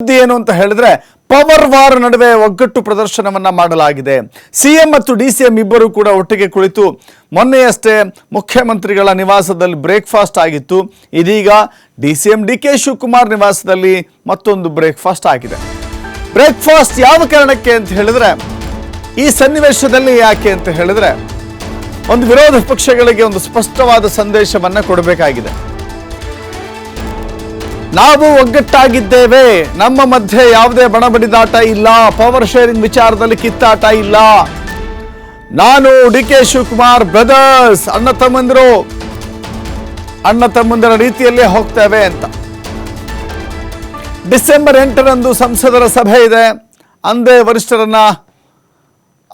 ಸುದ್ದಿ ಏನು ಅಂತ ಹೇಳಿದ್ರೆ, ಪವರ್ ವಾರ್ ನಡುವೆ ಒಗ್ಗಟ್ಟು ಪ್ರದರ್ಶನವನ್ನ ಮಾಡಲಾಗಿದೆ. ಸಿಎಂ ಮತ್ತು ಡಿಸಿಎಂ ಇಬ್ಬರು ಕೂಡ ಒಟ್ಟಿಗೆ ಕುಳಿತು ಮೊನ್ನೆಯಷ್ಟೇ ಮುಖ್ಯಮಂತ್ರಿಗಳ ನಿವಾಸದಲ್ಲಿ ಬ್ರೇಕ್ಫಾಸ್ಟ್ ಆಗಿತ್ತು. ಇದೀಗ ಡಿಸಿಎಂ ಡಿ ಕೆ ಶಿವಕುಮಾರ್ ನಿವಾಸದಲ್ಲಿ ಮತ್ತೊಂದು ಬ್ರೇಕ್ಫಾಸ್ಟ್ ಆಗಿದೆ. ಬ್ರೇಕ್ಫಾಸ್ಟ್ ಯಾವ ಕಾರಣಕ್ಕೆ ಅಂತ ಹೇಳಿದ್ರೆ, ಈ ಸನ್ನಿವೇಶದಲ್ಲಿ ಯಾಕೆ ಅಂತ ಹೇಳಿದ್ರೆ, ಒಂದು ವಿರೋಧ ಪಕ್ಷಗಳಿಗೆ ಒಂದು ಸ್ಪಷ್ಟವಾದ ಸಂದೇಶವನ್ನ ಕೊಡಬೇಕಾಗಿದೆ. ನಾವು ಒಗ್ಗಟ್ಟಾಗಿದ್ದೇವೆ. ನಮ್ಮ ಮಧ್ಯೆ ಯಾವುದೇ ಬಣಬಡಿದಾಟ ಇಲ್ಲ. ಪವರ್ ಶೇರಿಂಗ್ ವಿಚಾರದಲ್ಲಿ ಕಿತ್ತಾಟ ಇಲ್ಲ. ನಾನು ಡಿ ಕೆ ಶಿವಕುಮಾರ್ ಬ್ರದರ್ಸ್, ಅಣ್ಣ ತಮ್ಮಂದಿರು, ಅಣ್ಣ ತಮ್ಮಂದಿರ ರೀತಿಯಲ್ಲೇ ಹೋಗ್ತೇವೆ ಅಂತ. ಡಿಸೆಂಬರ್ ಎಂಟರಂದು ಸಂಸದರ ಸಭೆ ಇದೆ. ಅಂದೇ ವರಿಷ್ಠರನ್ನ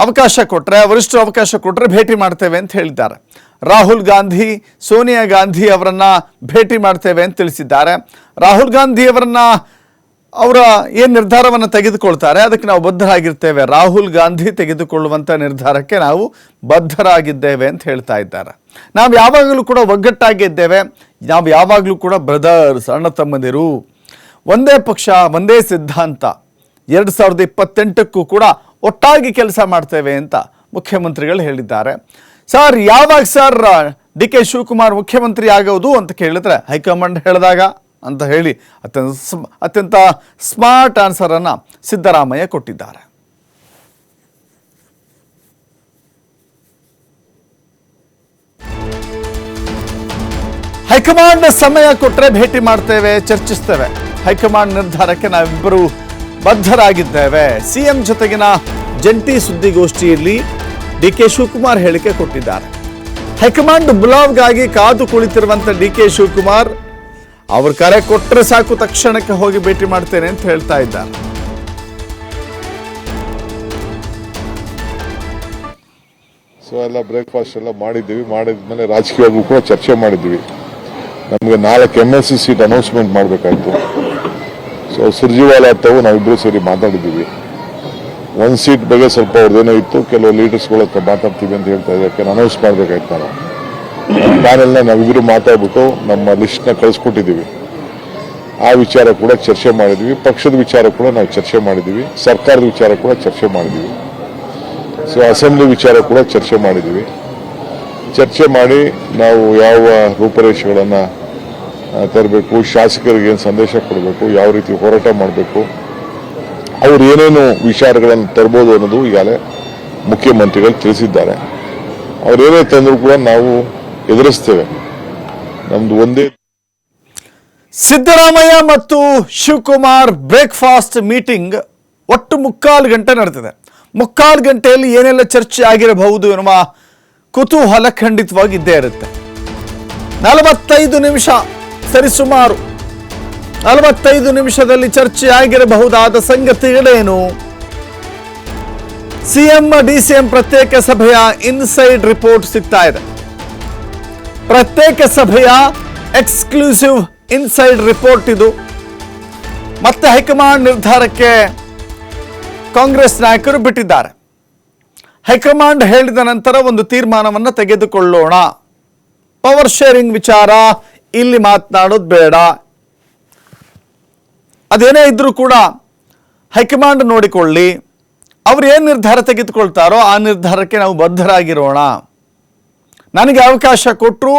ಅವಕಾಶ ಕೊಟ್ಟರೆ ವರಿಷ್ಠರು ಅವಕಾಶ ಕೊಟ್ಟರೆ ಭೇಟಿ ಮಾಡ್ತೇವೆ ಅಂತ ಹೇಳಿದ್ದಾರೆ. ರಾಹುಲ್ ಗಾಂಧಿ, ಸೋನಿಯಾ ಗಾಂಧಿ ಅವರನ್ನು ಭೇಟಿ ಮಾಡ್ತೇವೆ ಅಂತ ತಿಳಿಸಿದ್ದಾರೆ. ರಾಹುಲ್ ಗಾಂಧಿ ಅವರನ್ನು ಅವರ ಏನು ನಿರ್ಧಾರವನ್ನು ತೆಗೆದುಕೊಳ್ತಾರೆ? ಅದಕ್ಕೆ ನಾವು ಬದ್ಧರಾಗಿರ್ತೇವೆ. ರಾಹುಲ್ ಗಾಂಧಿ ತೆಗೆದುಕೊಳ್ಳುವಂಥ ನಿರ್ಧಾರಕ್ಕೆ ನಾವು ಬದ್ಧರಾಗಿದ್ದೇವೆ ಅಂತ ಹೇಳ್ತಾ ಇದ್ದಾರೆ. ನಾವು ಯಾವಾಗಲೂ ಕೂಡ ಒಗ್ಗಟ್ಟಾಗಿದ್ದೇವೆ ನಾವು ಯಾವಾಗಲೂ ಕೂಡ ಬ್ರದರ್ಸ್, ಅಣ್ಣ ತಮ್ಮಂದಿರು, ಒಂದೇ ಪಕ್ಷ, ಒಂದೇ ಸಿದ್ಧಾಂತ, ಎರಡು ಸಾವಿರದ ಇಪ್ಪತ್ತೆಂಟಕ್ಕೂ ಕೂಡ ಒಟ್ಟಾಗಿ ಕೆಲಸ ಮಾಡ್ತೇವೆ ಅಂತ ಮುಖ್ಯಮಂತ್ರಿಗಳು ಹೇಳಿದ್ದಾರೆ. ಸರ್, ಯಾವಾಗ ಸರ್, ಡಿ ಕೆ ಶಿವಕುಮಾರ್ ಮುಖ್ಯಮಂತ್ರಿ ಆಗೋದು ಅಂತ ಕೇಳಿದ್ರೆ ಹೈಕಮಾಂಡ್ ಹೇಳಿದಾಗ ಅಂತ ಹೇಳಿ ಅತ್ಯಂತ ಅತ್ಯಂತ ಸ್ಮಾರ್ಟ್ ಆನ್ಸರನ್ನು ಸಿದ್ದರಾಮಯ್ಯ ಕೊಟ್ಟಿದ್ದಾರೆ. ಹೈಕಮಾಂಡ್ ಸಮಯ ಕೊಟ್ಟರೆ ಭೇಟಿ ಮಾಡ್ತೇವೆ, ಚರ್ಚಿಸ್ತೇವೆ. ಹೈಕಮಾಂಡ್ ನಿರ್ಧಾರಕ್ಕೆ ನಾವಿಬ್ಬರು ಬದ್ಧರಾಗಿದ್ದೇವೆ. ಸಿಎಂ ಜೊತೆಗಿನ ಜಂಟಿ ಸುದ್ದಿಗೋಷ್ಠಿಯಲ್ಲಿ ಡಿ ಕೆ ಶಿವಕುಮಾರ್ ಹೇಳಿಕೆ ಕೊಟ್ಟಿದ್ದಾರೆ. ಹೈಕಮಾಂಡ್ ಬುಲಾವ್ಗಾಗಿ ಕಾದು ಕುಳಿತಿರುವಂಥ ಡಿ ಕೆ ಶಿವಕುಮಾರ್, ಅವ್ರ ಕರೆ ಕೊಟ್ಟರೆ ಸಾಕು, ತಕ್ಷಣಕ್ಕೆ ಹೋಗಿ ಭೇಟಿ ಮಾಡ್ತೇನೆ ಅಂತ ಹೇಳ್ತಾ ಇದ್ದಾರೆ. ಸೊ ಎಲ್ಲ ಬ್ರೇಕ್ಫಾಸ್ಟ್ ಎಲ್ಲ ಮಾಡಿದ್ದೀವಿ. ಮಾಡಿದ್ಮೇಲೆ ರಾಜಕೀಯವಾಗೂ ಕೂಡ ಚರ್ಚೆ ಮಾಡಿದ್ವಿ ನಮಗೆ ನಾಲ್ಕು M S C seat announcement ಮಾಡಬೇಕಾಯ್ತು. So Surjewala ತಾವು ನಾವಿಬ್ಬರು ಸೇರಿ ಮಾತಾಡಿದ್ದೀವಿ. ಒಂದು ಸೀಟ್ ಬಗ್ಗೆ ಸ್ವಲ್ಪ ಅವ್ರದ್ದೇನೋ ಇತ್ತು, ಕೆಲವು ಲೀಡರ್ಸ್ಗಳ ಹತ್ರ ಮಾತಾಡ್ತೀವಿ ಅಂತ ಹೇಳ್ತಾ ಇದ್ದಾರೆ. ಯಾಕೆ ಅನೌನ್ಸ್ ಮಾಡಬೇಕಾಯ್ತು ನಾನು ಪ್ಯಾನೆಲ್ನ ನಾವಿಬ್ಬರು ಮಾತಾಡ್ಬಿಟ್ಟು ನಮ್ಮ ಲಿಸ್ಟ್ನ ಕಳಿಸ್ಕೊಟ್ಟಿದ್ದೀವಿ. ಆ ವಿಚಾರ ಕೂಡ ಚರ್ಚೆ ಮಾಡಿದ್ವಿ. ಪಕ್ಷದ ವಿಚಾರ ಕೂಡ ನಾವು ಚರ್ಚೆ ಮಾಡಿದ್ವಿ. ಸರ್ಕಾರದ ವಿಚಾರ ಕೂಡ ಚರ್ಚೆ ಮಾಡಿದ್ವಿ. ಸೊ ಅಸೆಂಬ್ಲಿ ವಿಚಾರ ಕೂಡ ಚರ್ಚೆ ಮಾಡಿದ್ವಿ. ಚರ್ಚೆ ಮಾಡಿ ನಾವು ಯಾವ ರೂಪರೇಷೆಗಳನ್ನು ತರಬೇಕು, ಶಾಸಕರಿಗೆ ಏನು ಸಂದೇಶ ಕೊಡಬೇಕು, ಯಾವ ರೀತಿ ಹೋರಾಟ ಮಾಡಬೇಕು ಅವ್ರು ಏನೇನು ವಿಚಾರಗಳನ್ನು ತರ್ಬೋದು ಅನ್ನೋದು ಈಗಾಗಲೇ ಮುಖ್ಯಮಂತ್ರಿಗಳು ತಿಳಿಸಿದ್ದಾರೆ. ಅವ್ರೇನೇ ತಂದರೂ ಕೂಡ ನಾವು ಎದುರಿಸ್ತೇವೆ. ನಮ್ದು ಒಂದೇ ಸಿದ್ದರಾಮಯ್ಯ ಮತ್ತು ಶಿವಕುಮಾರ್ ಬ್ರೇಕ್ಫಾಸ್ಟ್ ಮೀಟಿಂಗ್ ಒಟ್ಟು ಮುಕ್ಕಾಲು ಗಂಟೆ ನಡೆದಿದೆ. ಮುಕ್ಕಾಲು ಗಂಟೆಯಲ್ಲಿ ಏನೆಲ್ಲ ಚರ್ಚೆ ಆಗಿರಬಹುದು ಎನ್ನುವ ಕುತೂಹಲ ಖಂಡಿತವಾಗಿ ಇದ್ದೇ ಇರುತ್ತೆ. ನಲವತ್ತೈದು ನಿಮಿಷ ಸರಿಸುಮಾರು ನಲವತ್ತೈದು ನಿಮಿಷದಲ್ಲಿ ಚರ್ಚೆ ಆಗಿರಬಹುದಾದ ಸಂಗತಿಗಳೇನು ಸಿಎಂ, ಡಿಸಿಎಂ ಪ್ರತ್ಯೇಕ ಸಭೆಯ ಇನ್ಸೈಡ್ ರಿಪೋರ್ಟ್ ಸಿಗ್ತಾ ಇದೆ. ಪ್ರತ್ಯೇಕ ಸಭೆಯ ಎಕ್ಸ್ಕ್ಲೂಸಿವ್ ಇನ್ಸೈಡ್ ರಿಪೋರ್ಟ್ ಇದು. ಮತ್ತೆ ಹೈಕಮಾಂಡ್ ನಿರ್ಧಾರಕ್ಕೆ ಕಾಂಗ್ರೆಸ್ ನಾಯಕರು ಬಿಟ್ಟಿದ್ದಾರೆ. ಹೈಕಮಾಂಡ್ ಹೇಳಿದ ನಂತರ ಒಂದು ತೀರ್ಮಾನವನ್ನು ತೆಗೆದುಕೊಳ್ಳೋಣ. ಪವರ್ ಶೇರಿಂಗ್ ವಿಚಾರ, ಇಲ್ಲಿ ಮಾತನಾಡೋದು ಬೇಡ. ಅದೇನೇ ಇದ್ದರೂ ಕೂಡ ಹೈಕಮಾಂಡ್ ನೋಡಿಕೊಳ್ಳಿ, ಅವ್ರು ಏನು ನಿರ್ಧಾರ ತೆಗೆದುಕೊಳ್ತಾರೋ ಆ ನಿರ್ಧಾರಕ್ಕೆ ನಾವು ಬದ್ಧರಾಗಿರೋಣ. ನನಗೆ ಅವಕಾಶ ಕೊಟ್ಟರು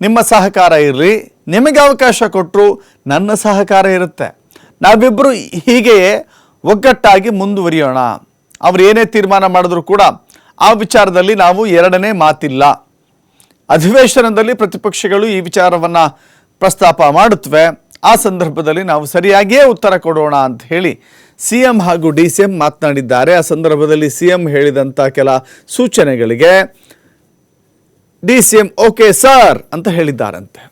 ನಿಮ್ಮ ಸಹಕಾರ ಇರಲಿ ನಿಮಗೆ ಅವಕಾಶ ಕೊಟ್ಟರು ನನ್ನ ಸಹಕಾರ ಇರುತ್ತೆ. ನಾವಿಬ್ಬರು ಹೀಗೆಯೇ ಒಗ್ಗಟ್ಟಾಗಿ ಮುಂದುವರಿಯೋಣ. ಅವ್ರು ಏನೇ ತೀರ್ಮಾನ ಮಾಡಿದ್ರು ಕೂಡ ಆ ವಿಚಾರದಲ್ಲಿ ನಾವು ಎರಡನೇ ಮಾತಿಲ್ಲ. ಅಧಿವೇಶನದಲ್ಲಿ ಪ್ರತಿಪಕ್ಷಗಳು ಈ ವಿಚಾರವನ್ನು ಪ್ರಸ್ತಾಪ ಮಾಡುತ್ತವೆ ಆ ಸಂದರ್ಭದಲ್ಲಿ ನಾವು ಸರಿಯಾಗಿಯೇ ಉತ್ತರ ಕೊಡೋಣ ಅಂತ ಹೇಳಿ ಸಿ ಎಂ ಹಾಗೂ ಡಿ ಸಿ ಎಂ ಮಾತನಾಡಿದ್ದಾರೆ. ಆ ಸಂದರ್ಭದಲ್ಲಿ ಸಿ ಎಂ ಹೇಳಿದಂಥ ಕೆಲ ಸೂಚನೆಗಳಿಗೆ D C M okay sir ಅಂತ ಹೇಳಿದ್ದಾರಂತೆ.